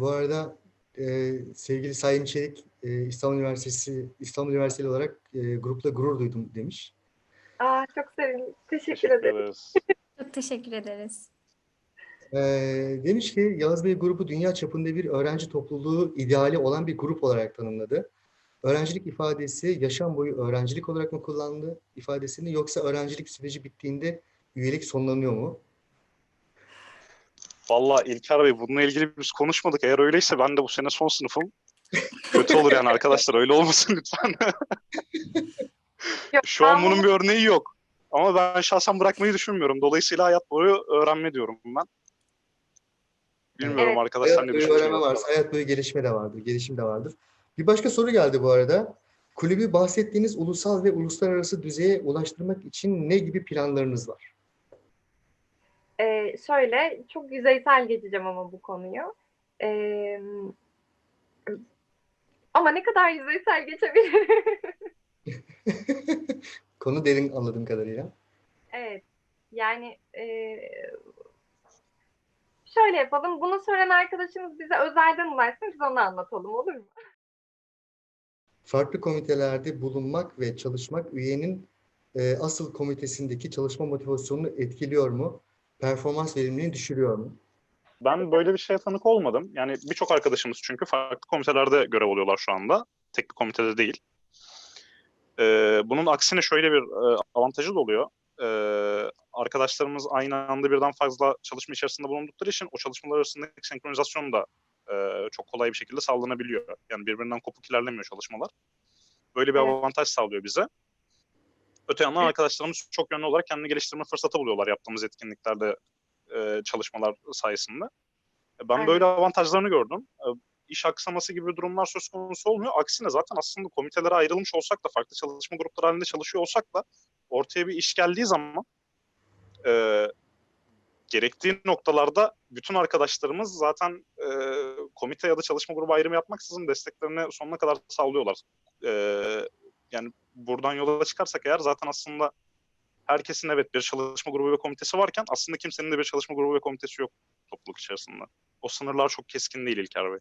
Bu arada e, sevgili Sayın Çelik e, İstanbul Üniversitesi İstanbul Üniversiteli olarak e, grupla gurur duydum demiş. Aa, çok sevindim. Teşekkür, Teşekkür ederim. ederiz. Çok teşekkür ederiz. E, demiş ki Yağız Bey grubu dünya çapında bir öğrenci topluluğu ideali olan bir grup olarak tanımladı. Öğrencilik ifadesi yaşam boyu öğrencilik olarak mı kullandı ifadesini yoksa öğrencilik süreci bittiğinde üyelik sonlanıyor mu? Valla İlker Bey bununla ilgili biz konuşmadık. Eğer öyleyse ben de bu sene son sınıfım. Kötü olur yani arkadaşlar öyle olmasın lütfen. Yok, Şu an bunun bunu- bir örneği yok. Ama ben şahsen bırakmayı düşünmüyorum. Dolayısıyla hayat boyu öğrenme diyorum ben. Bilmiyorum Evet. arkadaşlar Hayat ne boyu öğrenme varsa hayat boyu gelişme de vardır, gelişim de vardır. Bir başka soru geldi bu arada. Kulübü bahsettiğiniz ulusal ve uluslararası düzeye ulaştırmak için ne gibi planlarınız var? Ee, şöyle, çok yüzeysel geçeceğim ama bu konuyu. Ee, ama ne kadar yüzeysel geçebilirim? Konu derin anladığım kadarıyla. Evet. Yani e, şöyle yapalım. Bunu soran arkadaşımız bize özelden ulaşsın. Biz onu anlatalım olur mu? Farklı komitelerde bulunmak ve çalışmak üyenin e, asıl komitesindeki çalışma motivasyonunu etkiliyor mu? Performans verimliliğini düşürüyor mu? Ben böyle bir şeye tanık olmadım. Yani birçok arkadaşımız çünkü farklı komitelerde görev alıyorlar şu anda. Tek bir komitede değil. Ee, bunun aksine şöyle bir e, avantajı da oluyor. Ee, arkadaşlarımız aynı anda birden fazla çalışma içerisinde bulundukları için o çalışmalar arasındaki senkronizasyon da e, çok kolay bir şekilde sağlanabiliyor. Yani birbirinden kopuk ilerlemiyor çalışmalar. Böyle bir Evet. avantaj sağlıyor bize. Öte yandan arkadaşlarımız çok yönlü olarak kendini geliştirme fırsatı buluyorlar yaptığımız etkinliklerde e, çalışmalar sayesinde. E, Ben Aynen. böyle avantajlarını gördüm. E, İş aksaması gibi durumlar söz konusu olmuyor. Aksine zaten aslında komitelere ayrılmış olsak da farklı çalışma grupları halinde çalışıyor olsak da ortaya bir iş geldiği zaman e, gerektiği noktalarda bütün arkadaşlarımız zaten e, komite ya da çalışma grubu ayrımı yapmaksızın desteklerini sonuna kadar sağlıyorlar. E, yani buradan yola çıkarsak eğer zaten aslında herkesin evet bir çalışma grubu ve komitesi varken aslında kimsenin de bir çalışma grubu ve komitesi yok topluluk içerisinde. O sınırlar çok keskin değil İlker Bey.